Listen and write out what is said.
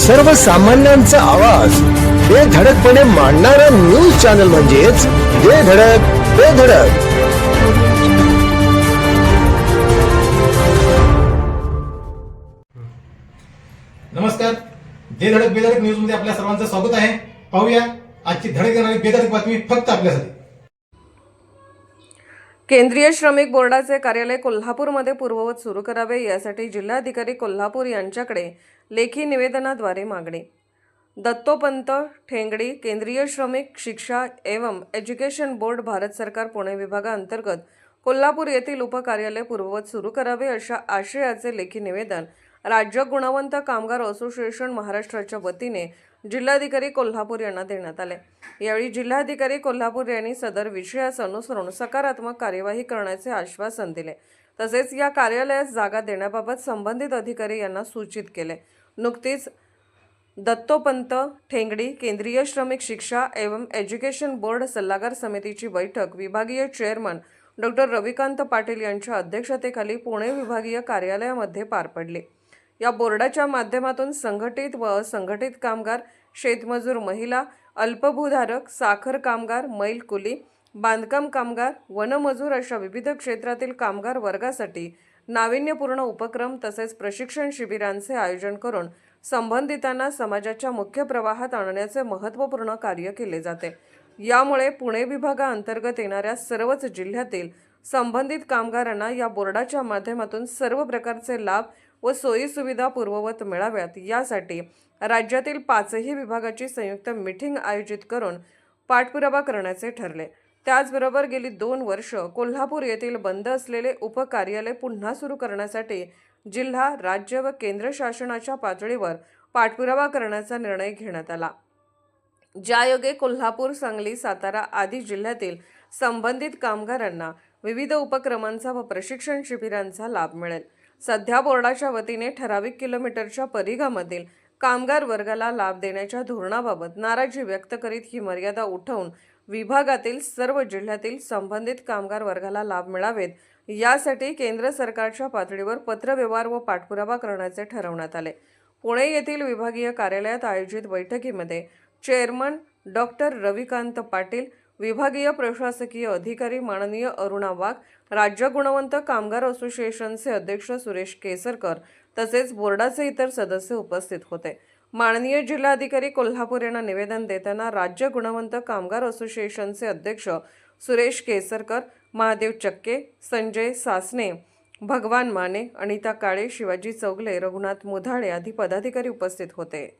सर्वसामान्यांचा आवाज. हे धडकपणे मांडणारा न्यूज चॅनल म्हणजेच जे धडक ते धडक. नमस्कार. जे धडक बेधडक न्यूजमध्ये आपल्या सर्वांचं स्वागत आहे. पाहूया आजची धडक देणारी बेधडक बातमी फक्त आपल्यासाठी. केंद्रीय श्रमिक बोर्डाचे कार्यालय कोल्हापूरमध्ये पूर्ववत सुरू करावे यासाठी जिल्हाधिकारी कोल्हापूर यांच्याकडे लेखी निवेदनाद्वारे मागणी. दत्तोपंत ठेंगडी केंद्रीय श्रमिक शिक्षा एवं एज्युकेशन बोर्ड भारत सरकार पुणे विभागाअंतर्गत कोल्हापूर येथील उपकार्यालय पूर्ववत सुरू करावे अशा आशयाचे लेखी निवेदन राज्य गुणवंत कामगार असोसिएशन महाराष्ट्राच्या वतीने जिल्हाधिकारी कोल्हापूर यांना देण्यात आले. यावेळी जिल्हाधिकारी कोल्हापूर यांनी सदर विषयास अनुसरून सकारात्मक कार्यवाही करण्याचे आश्वासन दिले. तसेच या कार्यालयास जागा देण्याबाबत संबंधित अधिकारी यांना सूचित केले. नुकतीच दत्तोपंत ठेंगडी केंद्रीय श्रमिक शिक्षा एवं एज्युकेशन बोर्ड सल्लागार समितीची बैठक विभागीय चेअरमन डॉक्टर रविकांत पाटील यांच्या अध्यक्षतेखाली पुणे विभागीय कार्यालयामध्ये पार पडली. या बोर्डाच्या माध्यमातून संघटित व असंघटित कामगार शेतमजूर महिला अल्पभूधारक साखर कामगार मैल कुली बांधकाम कामगार वनमजूर अशा विविध क्षेत्रातील कामगार वर्गासाठी नाविन्यपूर्ण उपक्रम तसेच प्रशिक्षण शिबिरांचे आयोजन करून संबंधितांना समाजाच्या मुख्य प्रवाहात आणण्याचे महत्त्वपूर्ण कार्य केले जाते. यामुळे पुणे विभागाअंतर्गत येणाऱ्या सर्वच जिल्ह्यातील संबंधित कामगारांना या बोर्डाच्या माध्यमातून सर्व प्रकारचे लाभ व सोयीसुविधा पूर्ववत मिळाव्यात. यासाठी राज्यातील पाचही विभागाची संयुक्त मिटिंग आयोजित करून पाठपुरावा करण्याचे ठरले. त्याचबरोबर गेली दोन वर्ष कोल्हापूर येथील बंद असलेले उपकार्यालय पुन्हा सुरू करण्यासाठी जिल्हा राज्य व केंद्र शासनाच्या पातळीवर पाठपुरावा करण्याचा निर्णय घेण्यात आला. ज्यायोगे कोल्हापूर सांगली सातारा आदी जिल्ह्यातील संबंधित कामगारांना विविध उपक्रमांचा व प्रशिक्षण शिबिरांचा लाभ मिळेल. सध्या बोर्डाच्या वतीने ठराविक किलोमीटरच्या परिघामधील कामगार वर्गाला लाभ देण्याच्या धोरणाबाबत नाराजी व्यक्त करीत ही मर्यादा उठवून विभागातील सर्व जिल्ह्यातील संबंधित कामगार वर्गाला लाभ मिळावेत. यासाठी केंद्र सरकारच्या पातळीवर पत्रव्यवहार व पाठपुरावा करण्याचे ठरवण्यात आले. पुणे येथील विभागीय कार्यालयात आयोजित बैठकीमध्ये चेअरमन डॉक्टर रविकांत पाटील विभागीय प्रशासकीय अधिकारी माननीय अरुणा वाघ राज्य गुणवंत कामगार असोसिएशनचे अध्यक्ष सुरेश केसरकर तसेच बोर्डाचे इतर सदस्य उपस्थित होते. माननीय जिल्हाधिकारी कोल्हापूर यांना निवेदन देताना राज्य गुणवंत कामगार असोसिएशनचे अध्यक्ष सुरेश केसरकर महादेव चक्के संजय सासने भगवान माने अनिता काळे शिवाजी चौगले रघुनाथ मुधाळे आदी पदाधिकारी उपस्थित होते.